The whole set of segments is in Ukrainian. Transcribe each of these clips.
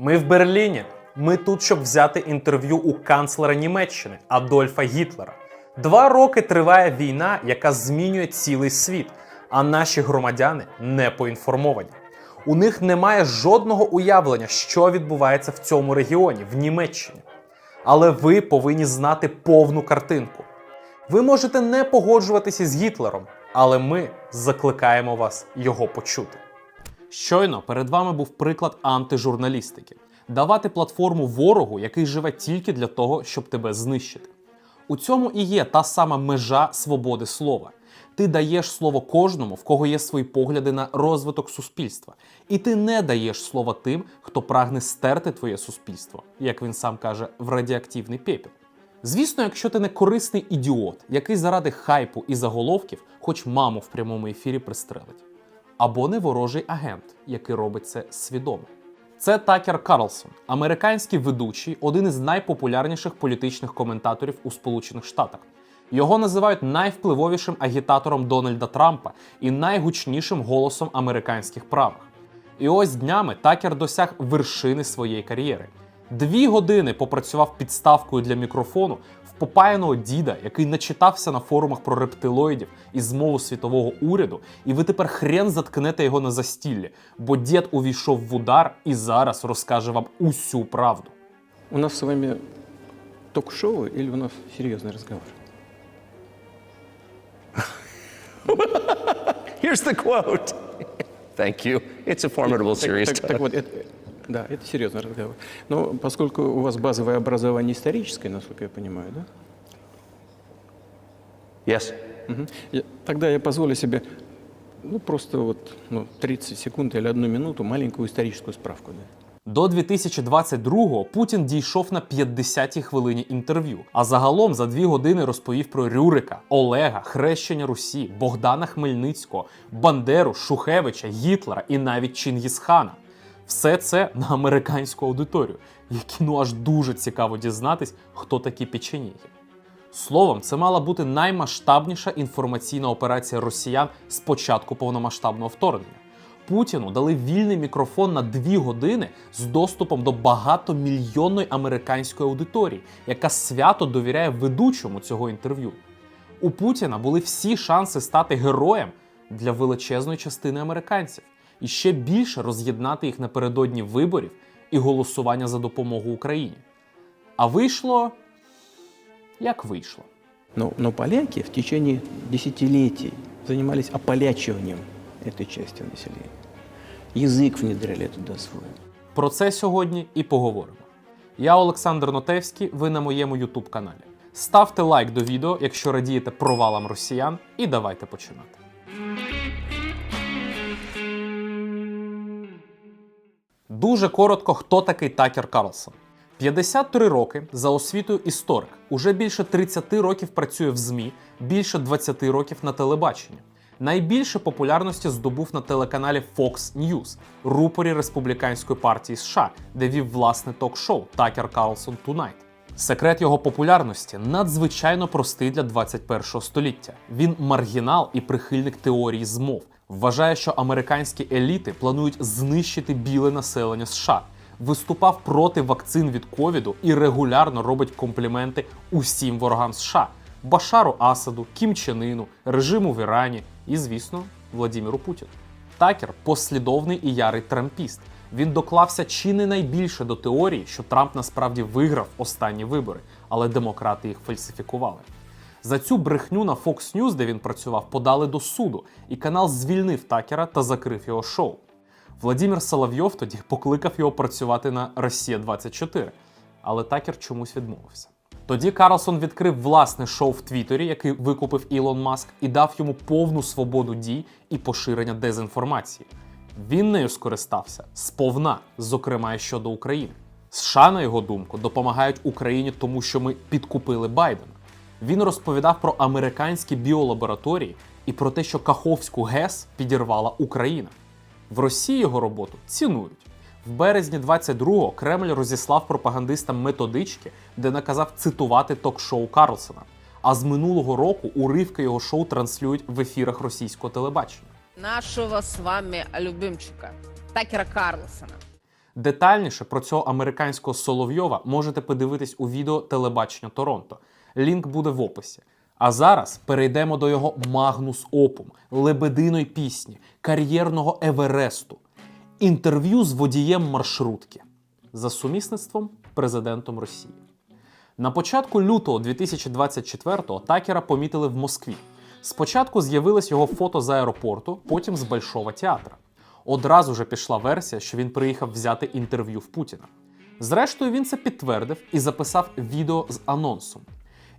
Ми в Берліні. Ми тут, щоб взяти інтерв'ю у канцлера Німеччини Адольфа Гітлера. Два роки триває війна, яка змінює цілий світ, а наші громадяни не поінформовані. У них немає жодного уявлення, що відбувається в цьому регіоні, в Німеччині. Але ви повинні знати повну картинку. Ви можете не погоджуватися з Гітлером, але ми закликаємо вас його почути. Щойно перед вами був приклад антижурналістики: давати платформу ворогу, який живе тільки для того, щоб тебе знищити. У цьому і є та сама межа свободи слова. Ти даєш слово кожному, в кого є свої погляди на розвиток суспільства, і ти не даєш слова тим, хто прагне стерти твоє суспільство, як він сам каже, в радіоактивний пепел. Звісно, якщо ти не корисний ідіот, який заради хайпу і заголовків хоч маму в прямому ефірі пристрелить, або не ворожий агент, який робить це свідомо. Це Такер Карлсон, американський ведучий, один із найпопулярніших політичних коментаторів у Сполучених Штатах. Його називають найвпливовішим агітатором Дональда Трампа і найгучнішим голосом американських правих. І ось днями Такер досяг вершини своєї кар'єри. Дві години попрацював підставкою для мікрофону попаяного діда, який начитався на форумах про рептилоїдів і змову світового уряду, і ви тепер хрен заткнете його на застіллі, бо дід увійшов в удар і зараз розкаже вам усю правду. У нас с вами ток-шоу или у нас серьезный разговор? Here's the quote. Thank you. It's a formidable Так, series. так- так вот, это, да, это серьезный разговор. Но поскольку у вас базовое образование историческое, насколько я понимаю, да? Yes. Мгм. Я- тогда я позволю себе, ну, просто вот ну, 30 секунд или одну минуту маленькую историческую справку. Да. До 2022-го Путін дійшов на 50-й хвилині інтерв'ю. А загалом за дві години розповів про Рюрика, Олега, Хрещення Русі, Богдана Хмельницького, Бандеру, Шухевича, Гітлера і навіть Чингісхана. Все це на американську аудиторію, які ну аж дуже цікаво дізнатись, хто такі печеніги. Словом, це мала бути наймасштабніша інформаційна операція росіян з початку повномасштабного вторгнення. Путіну дали вільний мікрофон на дві години з доступом до багатомільйонної американської аудиторії, яка свято довіряє ведучому цього інтерв'ю. У Путіна були всі шанси стати героєм для величезної частини американців і ще більше роз'єднати їх напередодні виборів і голосування за допомогу Україні. А вийшло як вийшло. Но, но поляки в течение десятилетий занимались ополячиванием этой части населения. Язык внедряли туда свой. Про це сьогодні і поговоримо. Я Олександр Нотевський, ви на моєму YouTube каналі. Ставте лайк до відео, якщо радієте провалам росіян, і давайте починати. Дуже коротко, хто такий Такер Карлсон. 53 роки за освітою історик. Уже більше 30 років працює в ЗМІ, більше 20 років на телебаченні. Найбільше популярності здобув на телеканалі Fox News, рупорі республіканської партії США, де вів власне ток-шоу Такер Карлсон Tonight. Секрет його популярності надзвичайно простий для 21 століття. Він маргінал і прихильник теорії змов. Вважає, що американські еліти планують знищити біле населення США. Виступав проти вакцин від ковіду і регулярно робить компліменти усім ворогам США: Башару Асаду, Кім Чен Іну, режиму в Ірані і, звісно, Владіміру Путіну. Такер послідовний і ярий трампіст. Він доклався чи не найбільше до теорії, що Трамп насправді виграв останні вибори, але демократи їх фальсифікували. За цю брехню на Fox News, де він працював, подали до суду, і канал звільнив Такера та закрив його шоу. Владимир Соловйов тоді покликав його працювати на Росія 24, але Такер чомусь відмовився. Тоді Карлсон відкрив власне шоу в Твіттері, який викупив Ілон Маск, і дав йому повну свободу дій і поширення дезінформації. Він нею скористався сповна, зокрема щодо України. США, на його думку, допомагають Україні, тому що ми підкупили Байдена. Він розповідав про американські біолабораторії і про те, що Каховську ГЕС підірвала Україна. В Росії його роботу цінують. В березні 22-го Кремль розіслав пропагандистам методички, де наказав цитувати ток-шоу Карлсона. А з минулого року уривки його шоу транслюють в ефірах російського телебачення. нашего с вами любимчика Такера Карлсона. Детальніше про цього американського Соловйова можете подивитись у відео телебачення Торонто. Лінк буде в описі. А зараз перейдемо до його Магнус Опум, лебединої пісні, кар'єрного Евересту, інтерв'ю з водієм маршрутки за сумісництвом президентом Росії. На початку лютого 2024-го Такера помітили в Москві. Спочатку з'явилось його фото з аеропорту, потім з Большого театра. Одразу же пішла версія, що він приїхав взяти інтерв'ю в Путіна. Зрештою, він це підтвердив і записав відео з анонсом.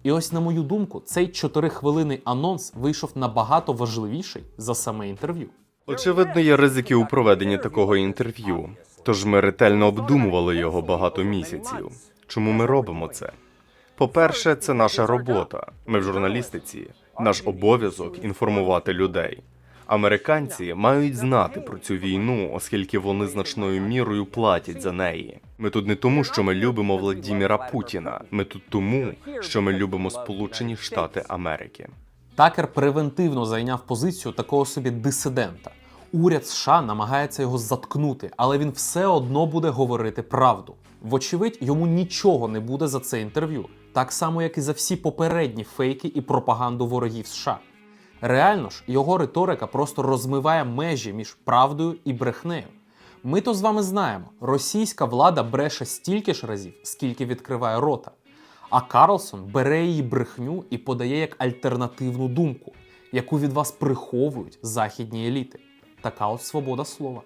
І ось, на мою думку, цей чотирихвилинний анонс вийшов набагато важливіший за саме інтерв'ю. Очевидно, є ризики у проведенні такого інтерв'ю. Тож ми ретельно обдумували його багато місяців. Чому ми робимо це? По-перше, це наша робота. Ми в журналістиці. Наш обов'язок інформувати людей. Американці мають знати про цю війну, оскільки вони значною мірою платять за неї. Ми тут не тому, що ми любимо Владіміра Путіна. Ми тут тому, що ми любимо Сполучені Штати Америки. Такер превентивно зайняв позицію такого собі дисидента. Уряд США намагається його заткнути, але він все одно буде говорити правду. Вочевидь, йому нічого не буде за це інтерв'ю, так само як і за всі попередні фейки і пропаганду ворогів США. Реально ж, його риторика просто розмиває межі між правдою і брехнею. Ми то з вами знаємо, російська влада бреше стільки ж разів, скільки відкриває рота. А Карлсон бере її брехню і подає як альтернативну думку, яку від вас приховують західні еліти. Така от свобода слова.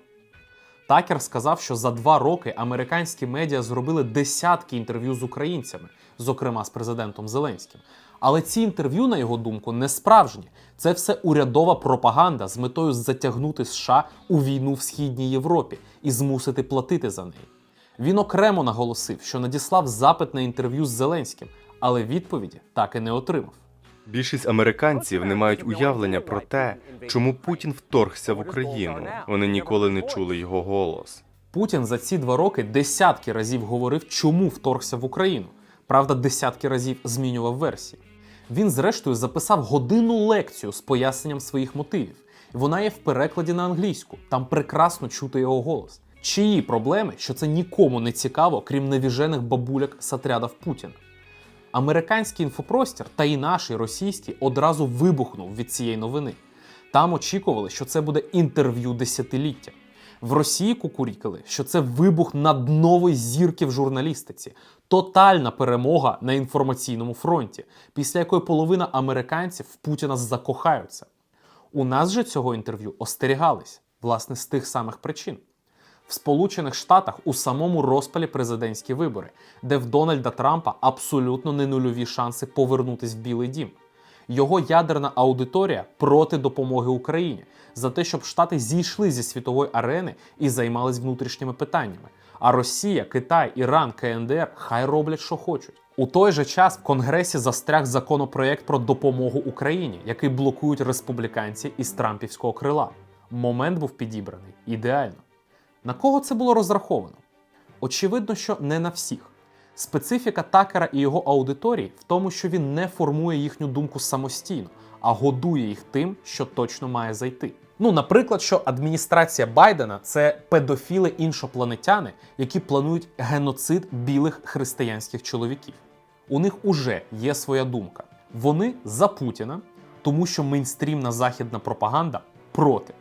Такер сказав, що за два роки американські медіа зробили десятки інтерв'ю з українцями, зокрема з президентом Зеленським. Але ці інтерв'ю, на його думку, не справжні. Це все урядова пропаганда з метою затягнути США у війну в східній Європі і змусити платити за неї. Він окремо наголосив, що надіслав запит на інтерв'ю з Зеленським, але відповіді так і не отримав. Більшість американців не мають уявлення про те, чому Путін вторгся в Україну. Вони ніколи не чули його голос. Путін за ці два роки десятки разів говорив, чому вторгся в Україну. Правда, десятки разів змінював версії. Він, зрештою, записав годинну лекцію з поясненням своїх мотивів. Вона є в перекладі на англійську. Там прекрасно чути його голос. Чиї проблеми, що це нікому не цікаво, крім невіжених бабуляк з отрядів Путіна. Американський інфопростір та і наш, і російський одразу вибухнув від цієї новини. Там очікували, що це буде інтерв'ю десятиліття. В Росії кукурікали, що це вибух наднової зірки в журналістиці, тотальна перемога на інформаційному фронті, після якої половина американців в Путіна закохаються. У нас же цього інтерв'ю остерігались, власне, з тих самих причин. В Сполучених Штатах у самому розпалі президентські вибори, де в Дональда Трампа абсолютно не нульові шанси повернутись в Білий Дім. Його ядерна аудиторія проти допомоги Україні за те, щоб Штати зійшли зі світової арени і займались внутрішніми питаннями. А Росія, Китай, Іран, КНДР хай роблять, що хочуть. У той же час в Конгресі застряг законопроєкт про допомогу Україні, який блокують республіканці із Трампівського крила. Момент був підібраний ідеально. На кого це було розраховано? Очевидно, що не на всіх. Специфіка Такера і його аудиторії в тому, що він не формує їхню думку самостійно, а годує їх тим, що точно має зайти. Ну, наприклад, що адміністрація Байдена це педофіли іншопланетяни, які планують геноцид білих християнських чоловіків. У них уже є своя думка. Вони за Путіна, тому що мейнстрімна західна пропаганда проти.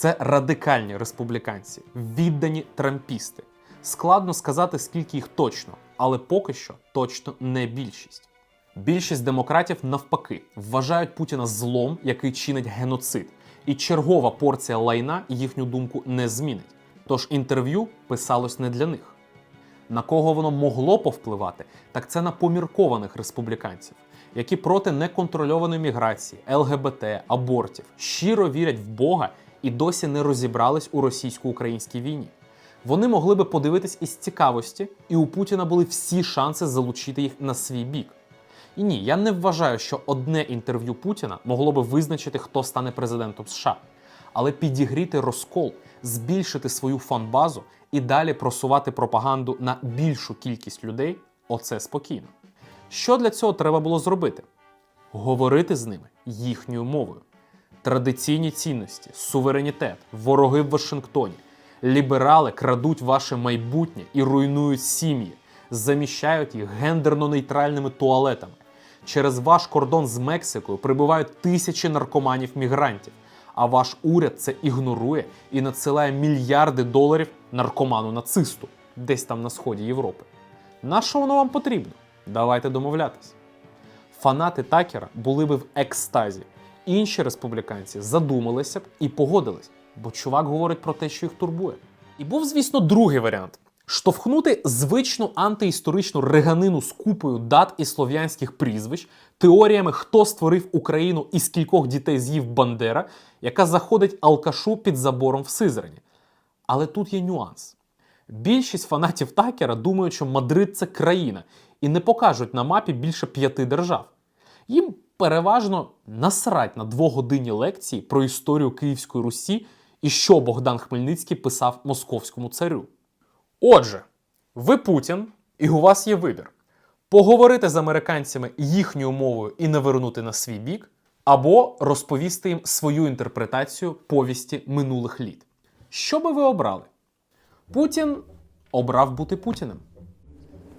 Це радикальні республіканці, віддані трампісти. Складно сказати, скільки їх точно, але поки що точно не більшість. Більшість демократів навпаки вважають Путіна злом, який чинить геноцид, і чергова порція лайна їхню думку не змінить. Тож інтерв'ю писалось не для них. На кого воно могло повпливати, так це на поміркованих республіканців, які проти неконтрольованої міграції, ЛГБТ, абортів щиро вірять в Бога і досі не розібрались у російсько-українській війні. Вони могли би подивитись із цікавості, і у Путіна були всі шанси залучити їх на свій бік. І ні, я не вважаю, що одне інтерв'ю Путіна могло би визначити, хто стане президентом США. Але підігріти розкол, збільшити свою фанбазу і далі просувати пропаганду на більшу кількість людей оце спокійно. Що для цього треба було зробити? Говорити з ними їхньою мовою. Традиційні цінності, суверенітет, вороги в Вашингтоні, Ліберали крадуть ваше майбутнє і руйнують сім'ї, заміщають їх гендерно-нейтральними туалетами. Через ваш кордон з Мексикою прибувають тисячі наркоманів-мігрантів, а ваш уряд це ігнорує і надсилає мільярди доларів наркоману-нацисту десь там на сході Європи. На що воно вам потрібно? Давайте домовлятись. Фанати Такера були би в екстазі. Інші республіканці задумалися б і погодились, бо чувак говорить про те, що їх турбує. І був, звісно, другий варіант: штовхнути звичну антиісторичну реганину з купою дат і слов'янських прізвищ, теоріями, хто створив Україну і скількох дітей з'їв Бандера, яка заходить алкашу під забором в Сизрані. Але тут є нюанс. Більшість фанатів Такера думають, що Мадрид це країна, і не покажуть на мапі більше п'яти держав. Їм переважно насрать на двогодинні лекції про історію Київської Русі і що Богдан Хмельницький писав московському царю. Отже, ви Путін, і у вас є вибір: поговорити з американцями їхньою мовою і не вернути на свій бік, або розповісти їм свою інтерпретацію повісті минулих літ. Що би ви обрали? Путін обрав бути Путіним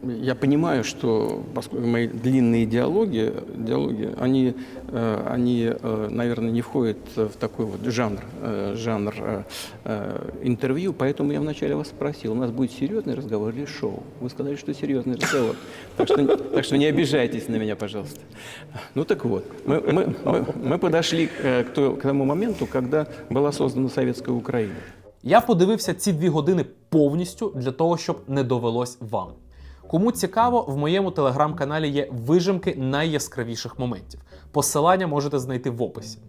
Я понимаю, что поскольку мои длинные диалоги, диалоги они, э, они, э, наверное, не входят в такой вот жанр, э, жанр э, э, интервью, поэтому я вначале вас спросил, у нас будет серьезный разговор или шоу? Вы сказали, что серьезный разговор. Так что, так что не обижайтесь на меня, пожалуйста. Ну так вот, мы, мы, мы, мы подошли э, к, то- к тому моменту, когда была создана Советская Украина. Я подивився ці дві години повністю для того, щоб не довелось вам. Кому цікаво, в моєму телеграм-каналі є вижимки найяскравіших моментів. Посилання можете знайти в описі.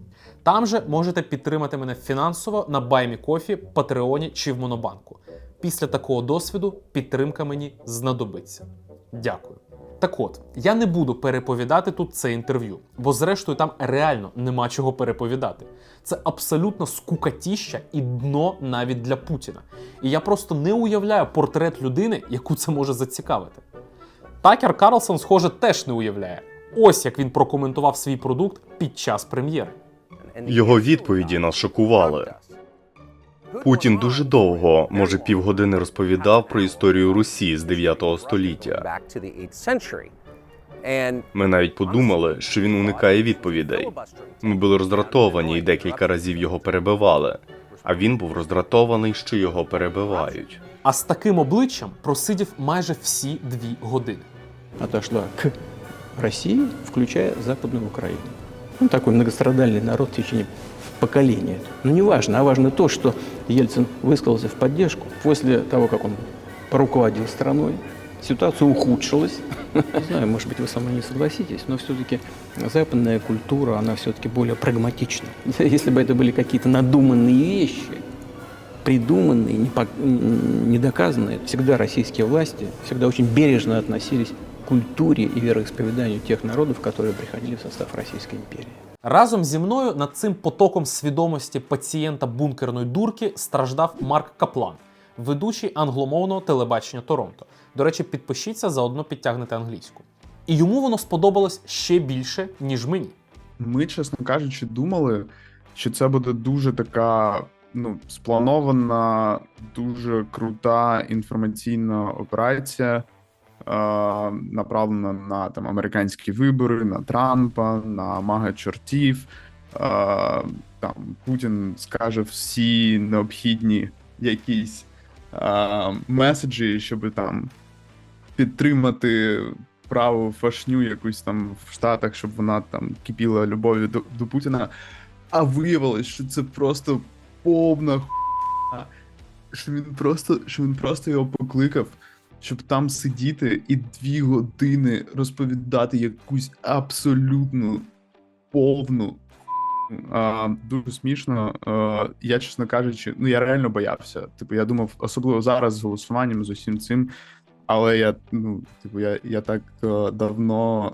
Там же можете підтримати мене фінансово на BuyMeCoffee, Патреоні чи в Монобанку. Після такого досвіду підтримка мені знадобиться. Дякую. Так от, я не буду переповідати тут це інтерв'ю, бо зрештою там реально нема чого переповідати. Це абсолютно скукатіща і дно навіть для Путіна. І я просто не уявляю портрет людини, яку це може зацікавити. Такер Карлсон, схоже, теж не уявляє. Ось як він прокоментував свій продукт під час прем'єри. Його відповіді нас шокували. Путін дуже довго, може півгодини, розповідав про історію Русі з 9 століття. Back to the 8th century. And Ми навіть подумали, що він уникає відповідей. Ми були роздратовані і декілька разів його перебивали. А він був роздратований, що його перебивають. А з таким обличчям просидів майже всі дві години. отошла к России, включая Западную Украину. Ну, такой многострадальный народ в течение поколения. Но не важно, а важно то, что Ельцин высказался в поддержку. После того, как он поруководил страной, ситуация ухудшилась. Не знаю, может быть, вы со мной не согласитесь, но все-таки западная культура, она все-таки более прагматична. Если бы это были какие-то надуманные вещи, придуманные, недоказанные, всегда российские власти всегда очень бережно относились к культуре и вероисповеданию тех народов, которые приходили в состав Российской империи. Разом зі мною над цим потоком свідомості пацієнта бункерної дурки страждав Марк Каплан, ведучий англомовного телебачення Торонто. До речі, підпишіться, заодно підтягнете англійську. І йому воно сподобалось ще більше, ніж мені. Ми, чесно кажучи, думали, що це буде дуже така ну, спланована, дуже крута інформаційна операція, направлена на там американські вибори, на Трампа, на мага чортів. Е, там Путін скаже всі необхідні якісь е, меседжі, щоб там підтримати праву фашню якусь там в Штатах, щоб вона там кипіла любов'ю до, до Путіна. А виявилось, що це просто повна хуйня. Що він просто, що він просто його покликав, щоб там сидіти і дві години розповідати якусь абсолютно повну. А, дуже смішно. А, я, чесно кажучи, ну я реально боявся. Типу, я думав, особливо зараз з голосуванням з усім цим. Але я, ну, типу, я, я так е, давно.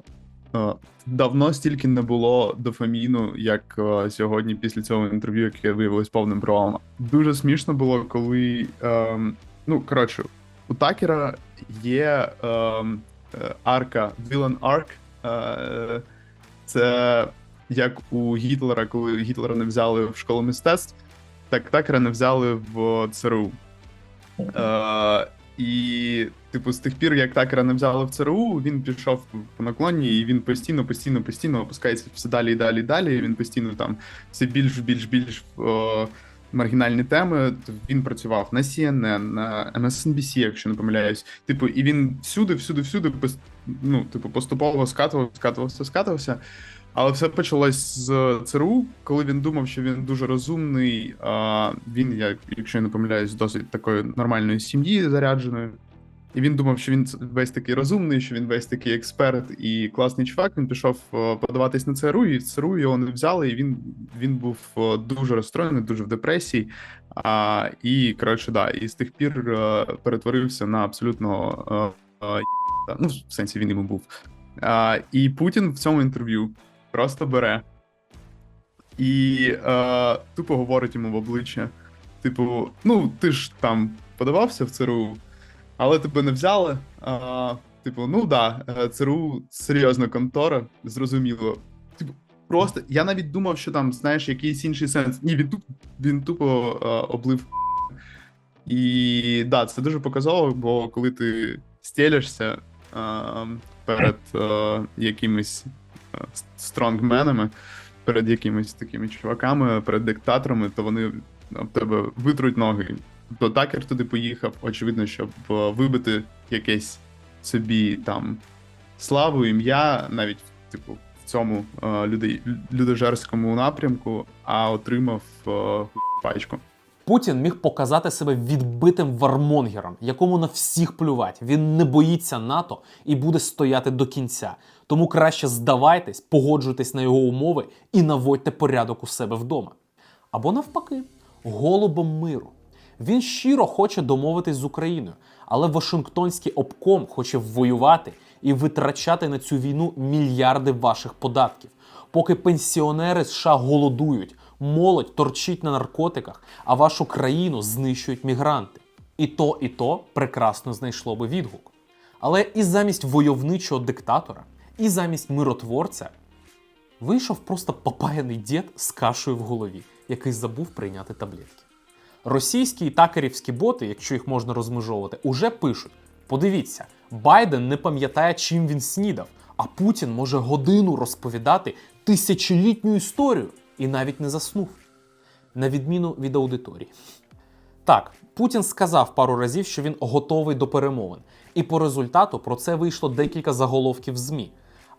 е, давно стільки не було дофаміну, як е, сьогодні після цього інтерв'ю, яке виявилось повним провалом. Дуже смішно було, коли. Е, ну, коротше, у Такера є е, е, арка, Villain Arc. Е, це як у Гітлера, коли Гітлера не взяли в школу мистецтв, так Такера не взяли в ЦРУ. Е, і, типу, з тих пір, як такера не взяли в ЦРУ, він пішов по наклоні, і він постійно, постійно, постійно опускається все далі і далі і далі. І він постійно там все більш, більш, більш е, маргінальні теми. Він працював на CNN, на MSNBC, якщо не помиляюсь. Типу, і він всюди, всюди, всюди ну, типу, поступово скатував, скатувався, скатувався. Але все почалось з ЦРУ, коли він думав, що він дуже розумний. Він, як, якщо я не помиляюсь, досить такої нормальної сім'ї зарядженої. І він думав, що він весь такий розумний, що він весь такий експерт і класний чувак. Він пішов е, подаватись на ЦРУ, і в ЦРУ його не взяли. І він, він був е, дуже розстроєний, дуже в депресії. А, і коротше, да, і з тих пір е, перетворився на абсолютно ну, в сенсі він йому був. А, і Путін в цьому інтерв'ю просто бере і е, тупо говорить йому в обличчя: типу, ну, ти ж там подавався в ЦРУ, але тебе не взяли. А, типу, ну да, е, ЦРУ серйозна контора, зрозуміло. Типу, просто я навіть думав, що там, знаєш, якийсь інший сенс. Ні, він тупо, він тупо е, облив. І да, це дуже показово, бо коли ти стелишся е, перед е, якимись стронгменами, перед якимись такими чуваками, перед диктаторами, то вони об тебе витруть ноги. То такер туди поїхав, очевидно, щоб е, вибити якесь собі там славу, ім'я, навіть типу в цьому е, людей, людожерському напрямку, а отримав е, пачку. Путін міг показати себе відбитим вармонгером, якому на всіх плювать. Він не боїться НАТО і буде стояти до кінця. Тому краще здавайтесь, погоджуйтесь на його умови і наводьте порядок у себе вдома. Або навпаки, голубом миру. Він щиро хоче домовитись з Україною, але Вашингтонський обком хоче воювати і витрачати на цю війну мільярди ваших податків. Поки пенсіонери США голодують, молодь торчить на наркотиках, а вашу країну знищують мігранти. І то, і то прекрасно знайшло би відгук. Але і замість войовничого диктатора, і замість миротворця вийшов просто попаяний дід з кашею в голові, який забув прийняти таблетки. Російські і такерівські боти, якщо їх можна розмежовувати, уже пишуть: подивіться, Байден не пам'ятає, чим він снідав, а Путін може годину розповідати тисячолітню історію і навіть не заснув. На відміну від аудиторії. Так, Путін сказав пару разів, що він готовий до перемовин, і по результату про це вийшло декілька заголовків в ЗМІ.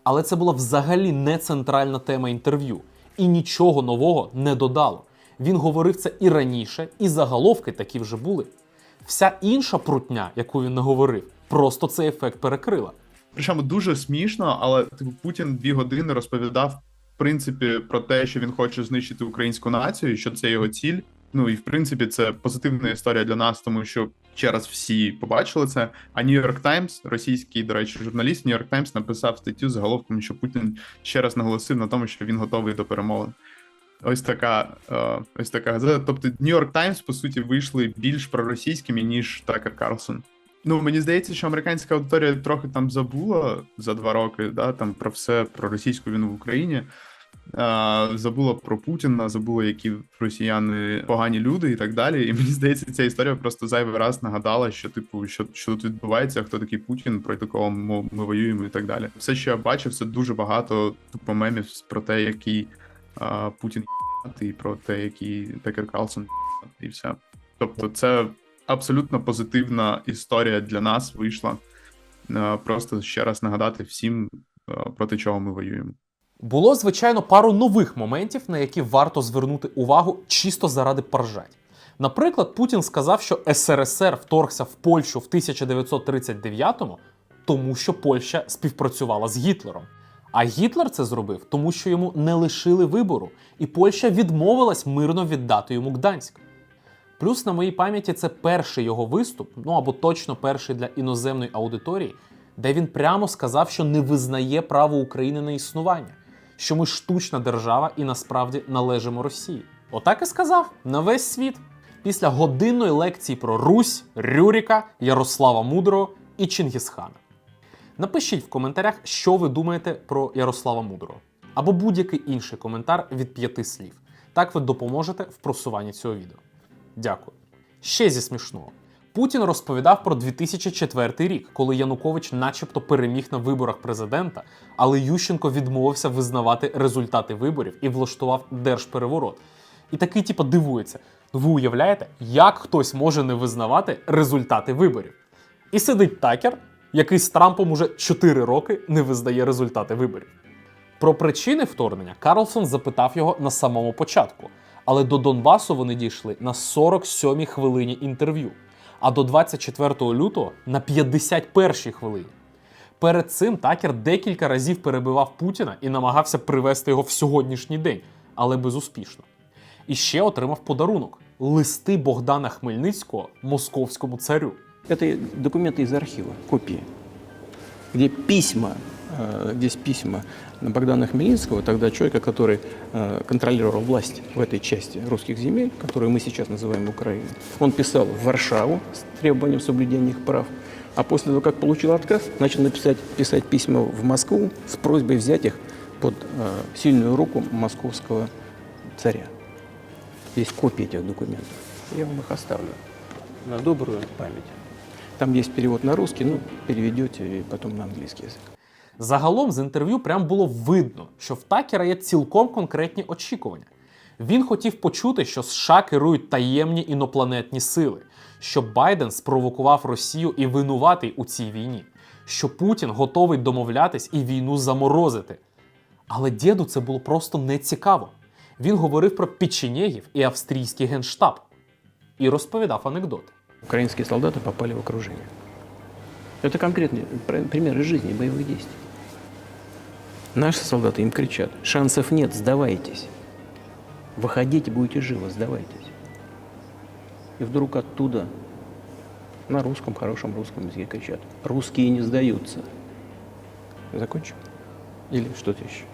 Але це була взагалі не центральна тема інтерв'ю, і нічого нового не додало. Він говорив це і раніше, і заголовки такі вже були. Вся інша прутня, яку він не говорив, просто цей ефект перекрила. Причому дуже смішно, але типу Путін дві години розповідав в принципі про те, що він хоче знищити українську націю, що це його ціль. Ну і в принципі це позитивна історія для нас, тому що ще раз всі побачили це. А York Times, російський, до речі, журналіст York Times написав статтю з заголовком, що Путін ще раз наголосив на тому, що він готовий до перемовин. Ось така, е, ось така газета. Тобто, York Times, по суті, вийшли більш проросійськими, ніж Такер Карлсон. Ну, мені здається, що американська аудиторія трохи там забула за два роки, да, там про все, про російську війну в Україні. А, забула про Путіна, забула, які росіяни погані люди і так далі. І мені здається, ця історія просто зайвий раз нагадала, що типу, що, що тут відбувається, хто такий Путін, проти кого ми, ми воюємо і так далі. Все, що я бачив, це дуже багато тупо мемів про те, який Путін і про те, який Такер Карлсон і все. Тобто, це абсолютно позитивна історія для нас вийшла. Просто ще раз нагадати всім, проти чого ми воюємо. Було, звичайно, пару нових моментів, на які варто звернути увагу чисто заради поржать. Наприклад, Путін сказав, що СРСР вторгся в Польщу в 1939-му, тому що Польща співпрацювала з Гітлером. А Гітлер це зробив, тому що йому не лишили вибору, і Польща відмовилась мирно віддати йому Гданськ. Плюс на моїй пам'яті це перший його виступ, ну або точно перший для іноземної аудиторії, де він прямо сказав, що не визнає право України на існування, що ми штучна держава і насправді належимо Росії. Отак і сказав на весь світ. Після годинної лекції про Русь, Рюріка, Ярослава Мудрого і Чингісхана. Напишіть в коментарях, що ви думаєте про Ярослава Мудрого, або будь-який інший коментар від п'яти слів. Так ви допоможете в просуванні цього відео. Дякую. Ще зі смішного. Путін розповідав про 2004 рік, коли Янукович начебто переміг на виборах президента, але Ющенко відмовився визнавати результати виборів і влаштував держпереворот. І такий, типу, дивується: ви уявляєте, як хтось може не визнавати результати виборів? І сидить такер, який з Трампом уже 4 роки не визнає результати виборів. Про причини вторгнення Карлсон запитав його на самому початку, але до Донбасу вони дійшли на 47-й хвилині інтерв'ю, а до 24 лютого на 51-й хвилині. Перед цим Такер декілька разів перебивав Путіна і намагався привести його в сьогоднішній день, але безуспішно. І ще отримав подарунок листи Богдана Хмельницького московському царю. Это документы из архива, копии, где письма, э, здесь письма Богдана Хмельницкого, тогда человека, который э, контролировал власть в этой части русских земель, которую мы сейчас называем Украиной. Он писал в Варшаву с требованием соблюдения их прав, а после того, как получил отказ, начал написать, писать письма в Москву с просьбой взять их под э, сильную руку московского царя. Есть копии этих документов. Я вам их оставлю на добрую память. Там есть перевод на русский, ну, переведете и потом на английский язык. Загалом з інтерв'ю прям було видно, що в Такера є цілком конкретні очікування. Він хотів почути, що США керують таємні інопланетні сили, що Байден спровокував Росію і винуватий у цій війні, що Путін готовий домовлятись і війну заморозити. Але діду це було просто нецікаво. Він говорив про печенєгів і австрійський генштаб і розповідав анекдоти. Украинские солдаты попали в окружение. Это конкретный пр- пример из жизни боевых действий. Наши солдаты им кричат, шансов нет, сдавайтесь. Выходите, будете живы, сдавайтесь. И вдруг оттуда на русском, хорошем русском языке кричат, русские не сдаются. Закончим? Или что-то еще?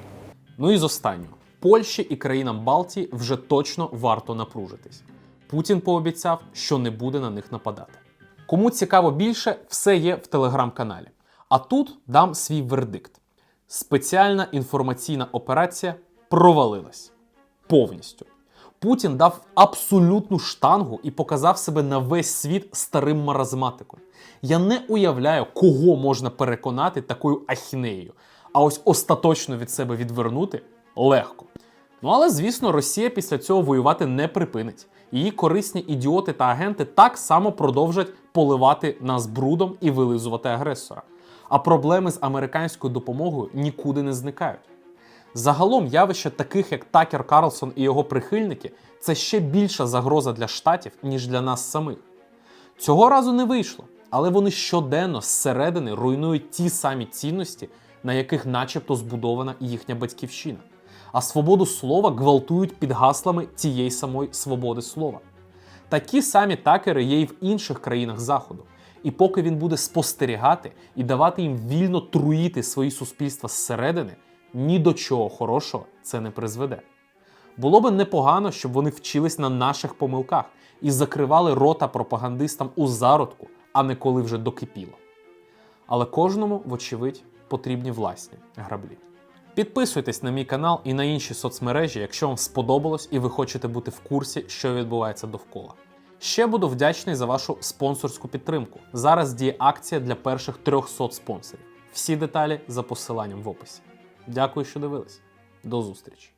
Ну і з останнього. Польщі і країнам Балтії вже точно варто напружитись. Путін пообіцяв, що не буде на них нападати. Кому цікаво більше, все є в телеграм-каналі. А тут дам свій вердикт: спеціальна інформаційна операція провалилась повністю. Путін дав абсолютну штангу і показав себе на весь світ старим маразматиком. Я не уявляю, кого можна переконати такою ахінеєю, а ось остаточно від себе відвернути легко. Ну але звісно, Росія після цього воювати не припинить. Її корисні ідіоти та агенти так само продовжать поливати нас брудом і вилизувати агресора. А проблеми з американською допомогою нікуди не зникають. Загалом явище таких, як Такер Карлсон і його прихильники, це ще більша загроза для штатів, ніж для нас самих. Цього разу не вийшло, але вони щоденно зсередини руйнують ті самі цінності, на яких начебто збудована їхня батьківщина. А свободу слова гвалтують під гаслами тієї самої свободи слова. Такі самі такери є і в інших країнах Заходу. І поки він буде спостерігати і давати їм вільно труїти свої суспільства зсередини, ні до чого хорошого це не призведе. Було би непогано, щоб вони вчились на наших помилках і закривали рота пропагандистам у зародку, а не коли вже докипіло. Але кожному, вочевидь, потрібні власні граблі. Підписуйтесь на мій канал і на інші соцмережі, якщо вам сподобалось і ви хочете бути в курсі, що відбувається довкола. Ще буду вдячний за вашу спонсорську підтримку. Зараз діє акція для перших 300 спонсорів. Всі деталі за посиланням в описі. Дякую, що дивились. До зустрічі!